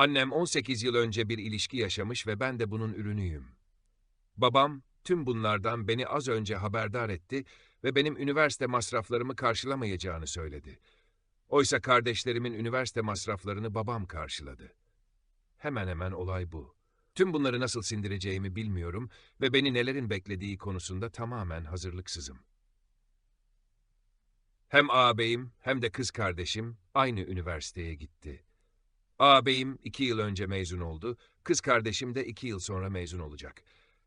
Annem 18 yıl önce bir ilişki yaşamış ve ben de bunun ürünüyüm. Babam tüm bunlardan beni az önce haberdar etti ve benim üniversite masraflarımı karşılamayacağını söyledi. Oysa kardeşlerimin üniversite masraflarını babam karşıladı. Hemen hemen olay bu. Tüm bunları nasıl sindireceğimi bilmiyorum ve beni nelerin beklediği konusunda tamamen hazırlıksızım. Hem ağabeyim hem de kız kardeşim aynı üniversiteye gitti. Ağabeyim iki yıl önce mezun oldu, kız kardeşim de iki yıl sonra mezun olacak.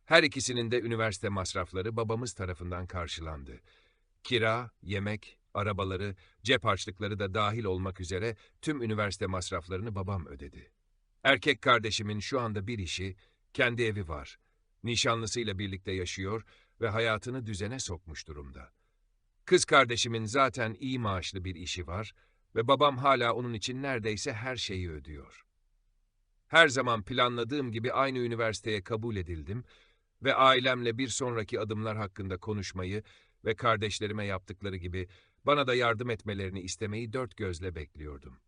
Her ikisinin de üniversite masrafları babamız tarafından karşılandı. Kira, yemek, arabaları, cep harçlıkları da dahil olmak üzere tüm üniversite masraflarını babam ödedi. Erkek kardeşimin şu anda bir işi, kendi evi var. Nişanlısıyla birlikte yaşıyor ve hayatını düzene sokmuş durumda. Kız kardeşimin zaten iyi maaşlı bir işi var ve babam hala onun için neredeyse her şeyi ödüyor. Her zaman planladığım gibi aynı üniversiteye kabul edildim ve ailemle bir sonraki adımlar hakkında konuşmayı ve kardeşlerime yaptıkları gibi bana da yardım etmelerini istemeyi dört gözle bekliyordum.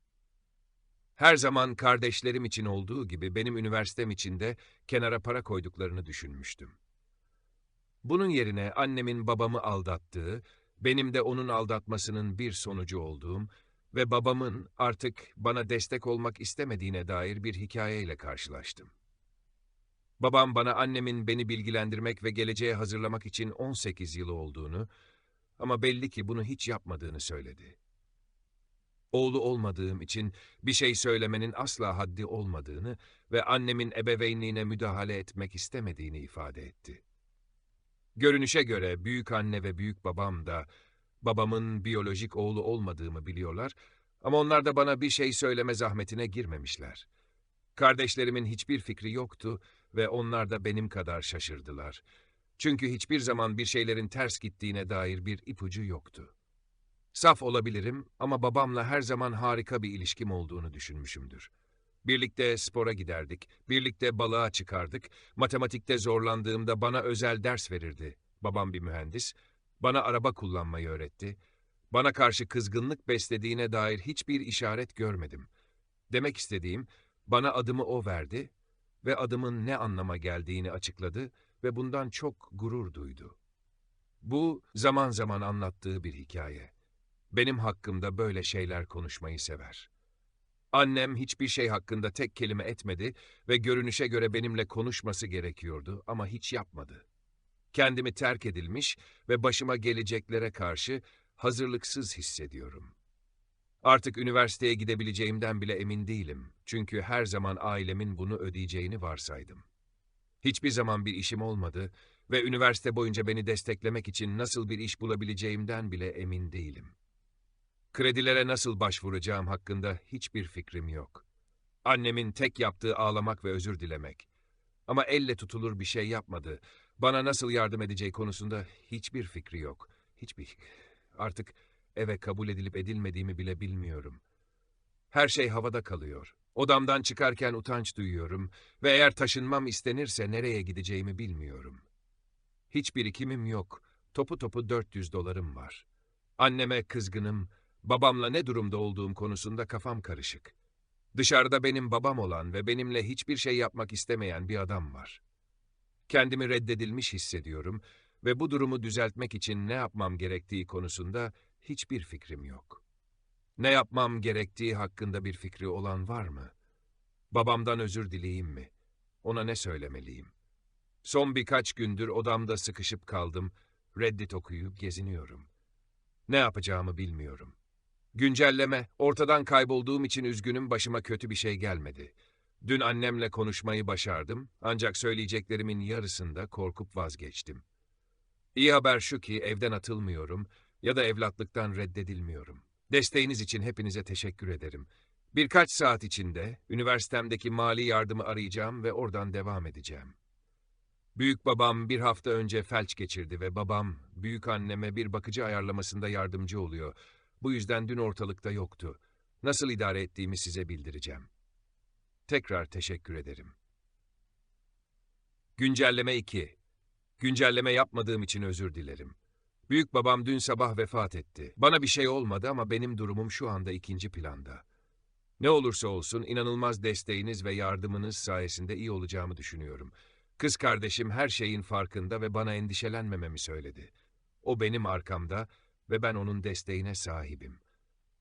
Her zaman kardeşlerim için olduğu gibi benim üniversitem için de kenara para koyduklarını düşünmüştüm. Bunun yerine annemin babamı aldattığı, benim de onun aldatmasının bir sonucu olduğum ve babamın artık bana destek olmak istemediğine dair bir hikayeyle karşılaştım. Babam bana annemin beni bilgilendirmek ve geleceğe hazırlamak için 18 yılı olduğunu ama belli ki bunu hiç yapmadığını söyledi. Oğlu olmadığım için bir şey söylemenin asla haddi olmadığını ve annemin ebeveynliğine müdahale etmek istemediğini ifade etti. Görünüşe göre büyük anne ve büyük babam da babamın biyolojik oğlu olmadığımı biliyorlar ama onlar da bana bir şey söyleme zahmetine girmemişler. Kardeşlerimin hiçbir fikri yoktu ve onlar da benim kadar şaşırdılar. Çünkü hiçbir zaman bir şeylerin ters gittiğine dair bir ipucu yoktu. Saf olabilirim ama babamla her zaman harika bir ilişkim olduğunu düşünmüşümdür. Birlikte spora giderdik, birlikte balığa çıkardık, matematikte zorlandığımda bana özel ders verirdi. Babam bir mühendis, bana araba kullanmayı öğretti. Bana karşı kızgınlık beslediğine dair hiçbir işaret görmedim. Demek istediğim, bana adımı o verdi ve adımın ne anlama geldiğini açıkladı ve bundan çok gurur duydu. Bu zaman zaman anlattığı bir hikaye. Benim hakkımda böyle şeyler konuşmayı sever. Annem hiçbir şey hakkında tek kelime etmedi ve görünüşe göre benimle konuşması gerekiyordu ama hiç yapmadı. Kendimi terk edilmiş ve başıma geleceklere karşı hazırlıksız hissediyorum. Artık üniversiteye gidebileceğimden bile emin değilim. Çünkü her zaman ailemin bunu ödeyeceğini varsaydım. Hiçbir zaman bir işim olmadı ve üniversite boyunca beni desteklemek için nasıl bir iş bulabileceğimden bile emin değilim. Kredilere nasıl başvuracağım hakkında hiçbir fikrim yok. Annemin tek yaptığı ağlamak ve özür dilemek. Ama elle tutulur bir şey yapmadı. Bana nasıl yardım edeceği konusunda hiçbir fikri yok. Hiçbir... Artık eve kabul edilip edilmediğimi bile bilmiyorum. Her şey havada kalıyor. Odamdan çıkarken utanç duyuyorum ve eğer taşınmam istenirse nereye gideceğimi bilmiyorum. Hiç birikimim yok. Topu topu 400 dolarım var. Anneme kızgınım, babamla ne durumda olduğum konusunda kafam karışık. Dışarıda benim babam olan ve benimle hiçbir şey yapmak istemeyen bir adam var. Kendimi reddedilmiş hissediyorum ve bu durumu düzeltmek için ne yapmam gerektiği konusunda hiçbir fikrim yok. Ne yapmam gerektiği hakkında bir fikri olan var mı? Babamdan özür dileyeyim mi? Ona ne söylemeliyim? Son birkaç gündür odamda sıkışıp kaldım, Reddit okuyup geziniyorum. Ne yapacağımı bilmiyorum. Güncelleme, ortadan kaybolduğum için üzgünüm başıma kötü bir şey gelmedi. Dün annemle konuşmayı başardım ancak söyleyeceklerimin yarısında korkup vazgeçtim. İyi haber şu ki evden atılmıyorum ya da evlatlıktan reddedilmiyorum. Desteğiniz için hepinize teşekkür ederim. Birkaç saat içinde üniversitemdeki mali yardımı arayacağım ve oradan devam edeceğim. Büyük babam bir hafta önce felç geçirdi ve babam büyük anneme bir bakıcı ayarlamasında yardımcı oluyor. Bu yüzden dün ortalıkta yoktu. Nasıl idare ettiğimi size bildireceğim. Tekrar teşekkür ederim. Güncelleme 2. Güncelleme yapmadığım için özür dilerim. Büyük babam dün sabah vefat etti. Bana bir şey olmadı ama benim durumum şu anda ikinci planda. Ne olursa olsun inanılmaz desteğiniz ve yardımınız sayesinde iyi olacağımı düşünüyorum. Kız kardeşim her şeyin farkında ve bana endişelenmememi söyledi. O benim arkamda ve ben onun desteğine sahibim.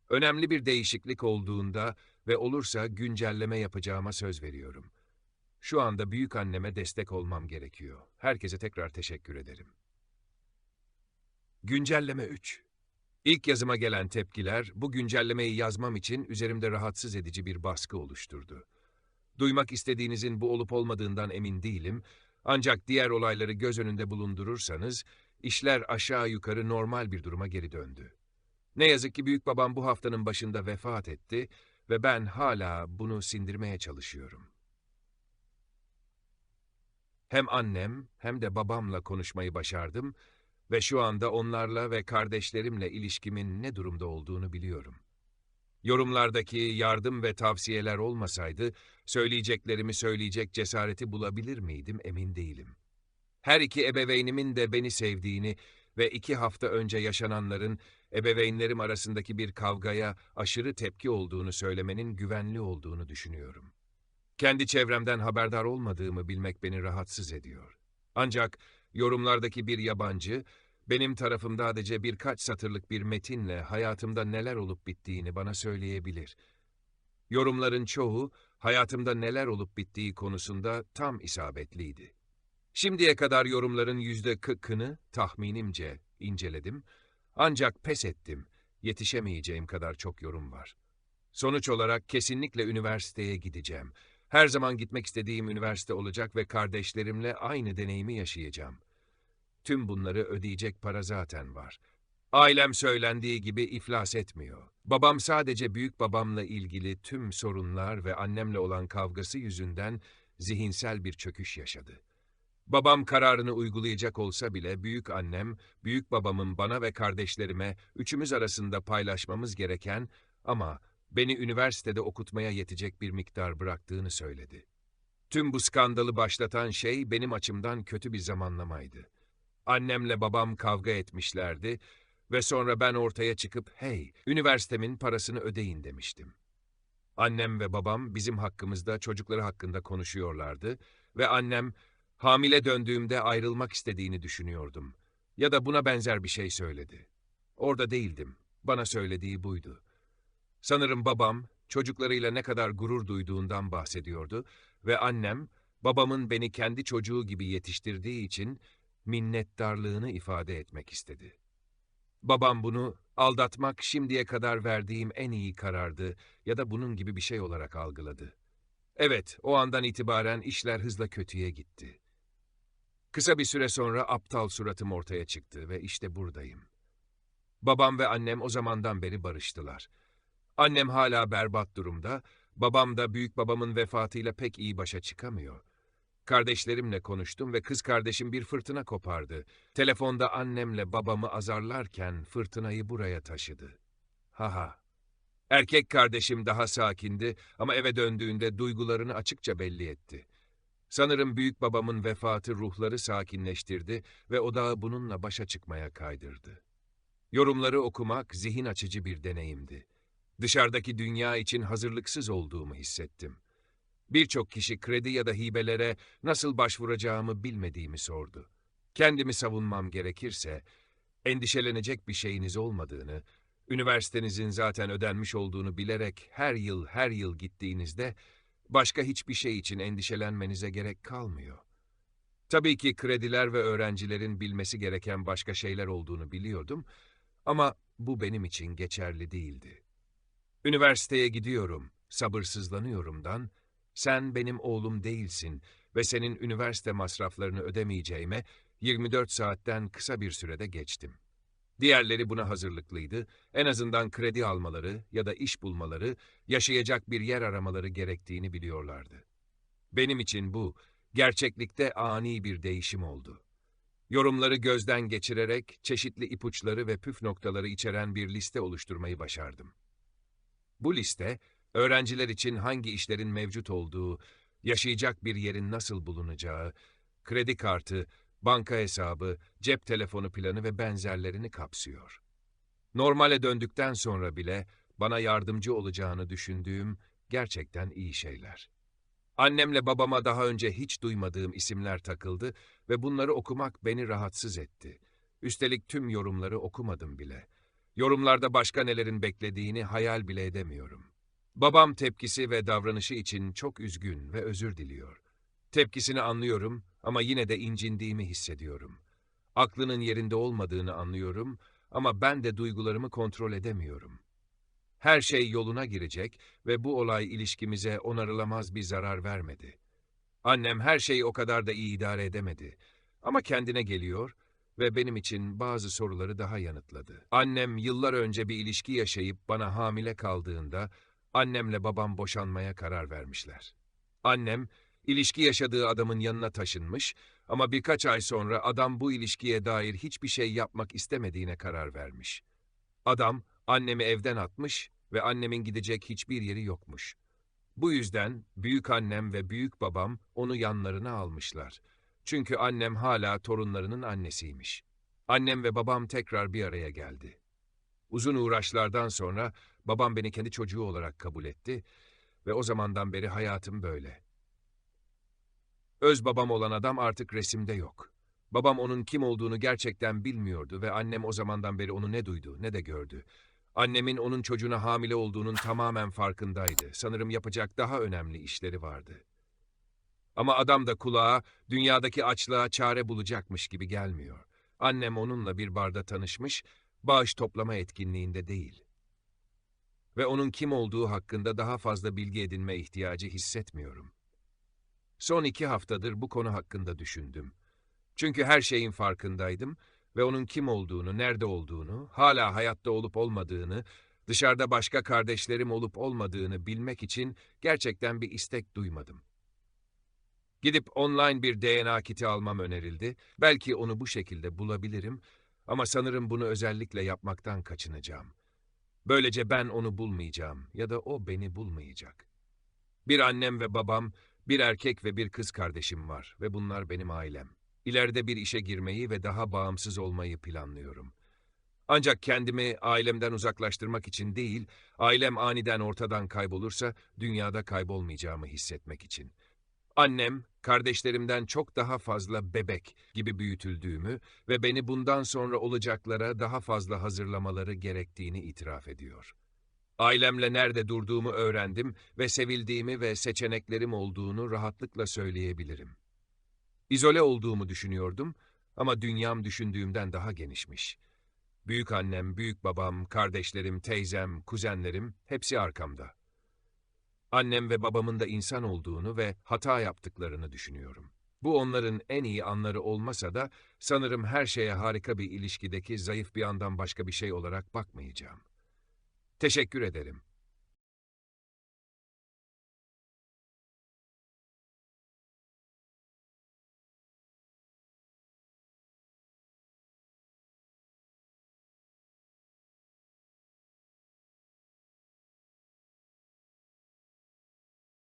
Önemli bir değişiklik olduğunda ve olursa güncelleme yapacağıma söz veriyorum. Şu anda büyük anneme destek olmam gerekiyor. Herkese tekrar teşekkür ederim. Güncelleme 3 İlk yazıma gelen tepkiler bu güncellemeyi yazmam için üzerimde rahatsız edici bir baskı oluşturdu. Duymak istediğinizin bu olup olmadığından emin değilim ancak diğer olayları göz önünde bulundurursanız işler aşağı yukarı normal bir duruma geri döndü. Ne yazık ki büyük babam bu haftanın başında vefat etti ve ben hala bunu sindirmeye çalışıyorum. Hem annem hem de babamla konuşmayı başardım ve şu anda onlarla ve kardeşlerimle ilişkimin ne durumda olduğunu biliyorum. Yorumlardaki yardım ve tavsiyeler olmasaydı, söyleyeceklerimi söyleyecek cesareti bulabilir miydim emin değilim. Her iki ebeveynimin de beni sevdiğini ve iki hafta önce yaşananların ebeveynlerim arasındaki bir kavgaya aşırı tepki olduğunu söylemenin güvenli olduğunu düşünüyorum. Kendi çevremden haberdar olmadığımı bilmek beni rahatsız ediyor. Ancak yorumlardaki bir yabancı, benim tarafımda sadece birkaç satırlık bir metinle hayatımda neler olup bittiğini bana söyleyebilir. Yorumların çoğu, hayatımda neler olup bittiği konusunda tam isabetliydi. Şimdiye kadar yorumların yüzde kırkını tahminimce inceledim. Ancak pes ettim. Yetişemeyeceğim kadar çok yorum var. Sonuç olarak kesinlikle üniversiteye gideceğim. Her zaman gitmek istediğim üniversite olacak ve kardeşlerimle aynı deneyimi yaşayacağım. Tüm bunları ödeyecek para zaten var. Ailem söylendiği gibi iflas etmiyor. Babam sadece büyük babamla ilgili tüm sorunlar ve annemle olan kavgası yüzünden zihinsel bir çöküş yaşadı. Babam kararını uygulayacak olsa bile büyük annem, büyük babamın bana ve kardeşlerime üçümüz arasında paylaşmamız gereken ama beni üniversitede okutmaya yetecek bir miktar bıraktığını söyledi. Tüm bu skandalı başlatan şey benim açımdan kötü bir zamanlamaydı. Annemle babam kavga etmişlerdi ve sonra ben ortaya çıkıp hey, üniversitemin parasını ödeyin demiştim. Annem ve babam bizim hakkımızda çocukları hakkında konuşuyorlardı ve annem hamile döndüğümde ayrılmak istediğini düşünüyordum. Ya da buna benzer bir şey söyledi. Orada değildim. Bana söylediği buydu. Sanırım babam çocuklarıyla ne kadar gurur duyduğundan bahsediyordu ve annem babamın beni kendi çocuğu gibi yetiştirdiği için minnettarlığını ifade etmek istedi. Babam bunu aldatmak şimdiye kadar verdiğim en iyi karardı ya da bunun gibi bir şey olarak algıladı. Evet, o andan itibaren işler hızla kötüye gitti. Kısa bir süre sonra aptal suratım ortaya çıktı ve işte buradayım. Babam ve annem o zamandan beri barıştılar. Annem hala berbat durumda, babam da büyük babamın vefatıyla pek iyi başa çıkamıyor. Kardeşlerimle konuştum ve kız kardeşim bir fırtına kopardı. Telefonda annemle babamı azarlarken fırtınayı buraya taşıdı. Haha. Erkek kardeşim daha sakindi ama eve döndüğünde duygularını açıkça belli etti. Sanırım büyük babamın vefatı ruhları sakinleştirdi ve odağı bununla başa çıkmaya kaydırdı. Yorumları okumak zihin açıcı bir deneyimdi. Dışarıdaki dünya için hazırlıksız olduğumu hissettim. Birçok kişi kredi ya da hibelere nasıl başvuracağımı bilmediğimi sordu. Kendimi savunmam gerekirse, endişelenecek bir şeyiniz olmadığını, üniversitenizin zaten ödenmiş olduğunu bilerek her yıl her yıl gittiğinizde, başka hiçbir şey için endişelenmenize gerek kalmıyor. Tabii ki krediler ve öğrencilerin bilmesi gereken başka şeyler olduğunu biliyordum ama bu benim için geçerli değildi. Üniversiteye gidiyorum, sabırsızlanıyorumdan, sen benim oğlum değilsin ve senin üniversite masraflarını ödemeyeceğime 24 saatten kısa bir sürede geçtim. Diğerleri buna hazırlıklıydı, en azından kredi almaları ya da iş bulmaları, yaşayacak bir yer aramaları gerektiğini biliyorlardı. Benim için bu, gerçeklikte ani bir değişim oldu. Yorumları gözden geçirerek çeşitli ipuçları ve püf noktaları içeren bir liste oluşturmayı başardım. Bu liste, öğrenciler için hangi işlerin mevcut olduğu, yaşayacak bir yerin nasıl bulunacağı, kredi kartı, banka hesabı, cep telefonu planı ve benzerlerini kapsıyor. Normale döndükten sonra bile bana yardımcı olacağını düşündüğüm gerçekten iyi şeyler. Annemle babama daha önce hiç duymadığım isimler takıldı ve bunları okumak beni rahatsız etti. Üstelik tüm yorumları okumadım bile. Yorumlarda başka nelerin beklediğini hayal bile edemiyorum. Babam tepkisi ve davranışı için çok üzgün ve özür diliyor. Tepkisini anlıyorum ama yine de incindiğimi hissediyorum. Aklının yerinde olmadığını anlıyorum ama ben de duygularımı kontrol edemiyorum. Her şey yoluna girecek ve bu olay ilişkimize onarılamaz bir zarar vermedi. Annem her şeyi o kadar da iyi idare edemedi. Ama kendine geliyor ve benim için bazı soruları daha yanıtladı. Annem yıllar önce bir ilişki yaşayıp bana hamile kaldığında annemle babam boşanmaya karar vermişler. Annem ilişki yaşadığı adamın yanına taşınmış ama birkaç ay sonra adam bu ilişkiye dair hiçbir şey yapmak istemediğine karar vermiş. Adam annemi evden atmış ve annemin gidecek hiçbir yeri yokmuş. Bu yüzden büyük annem ve büyük babam onu yanlarına almışlar. Çünkü annem hala torunlarının annesiymiş. Annem ve babam tekrar bir araya geldi. Uzun uğraşlardan sonra babam beni kendi çocuğu olarak kabul etti ve o zamandan beri hayatım böyle. Öz babam olan adam artık resimde yok. Babam onun kim olduğunu gerçekten bilmiyordu ve annem o zamandan beri onu ne duydu ne de gördü. Annemin onun çocuğuna hamile olduğunun tamamen farkındaydı. Sanırım yapacak daha önemli işleri vardı. Ama adam da kulağa, dünyadaki açlığa çare bulacakmış gibi gelmiyor. Annem onunla bir barda tanışmış, bağış toplama etkinliğinde değil. Ve onun kim olduğu hakkında daha fazla bilgi edinme ihtiyacı hissetmiyorum. Son iki haftadır bu konu hakkında düşündüm. Çünkü her şeyin farkındaydım ve onun kim olduğunu, nerede olduğunu, hala hayatta olup olmadığını, dışarıda başka kardeşlerim olup olmadığını bilmek için gerçekten bir istek duymadım. Gidip online bir DNA kiti almam önerildi. Belki onu bu şekilde bulabilirim ama sanırım bunu özellikle yapmaktan kaçınacağım. Böylece ben onu bulmayacağım ya da o beni bulmayacak. Bir annem ve babam, bir erkek ve bir kız kardeşim var ve bunlar benim ailem. İleride bir işe girmeyi ve daha bağımsız olmayı planlıyorum. Ancak kendimi ailemden uzaklaştırmak için değil, ailem aniden ortadan kaybolursa dünyada kaybolmayacağımı hissetmek için. Annem, kardeşlerimden çok daha fazla bebek gibi büyütüldüğümü ve beni bundan sonra olacaklara daha fazla hazırlamaları gerektiğini itiraf ediyor. Ailemle nerede durduğumu öğrendim ve sevildiğimi ve seçeneklerim olduğunu rahatlıkla söyleyebilirim. İzole olduğumu düşünüyordum ama dünyam düşündüğümden daha genişmiş. Büyük annem, büyük babam, kardeşlerim, teyzem, kuzenlerim hepsi arkamda. Annem ve babamın da insan olduğunu ve hata yaptıklarını düşünüyorum. Bu onların en iyi anları olmasa da sanırım her şeye harika bir ilişkideki zayıf bir andan başka bir şey olarak bakmayacağım. Teşekkür ederim.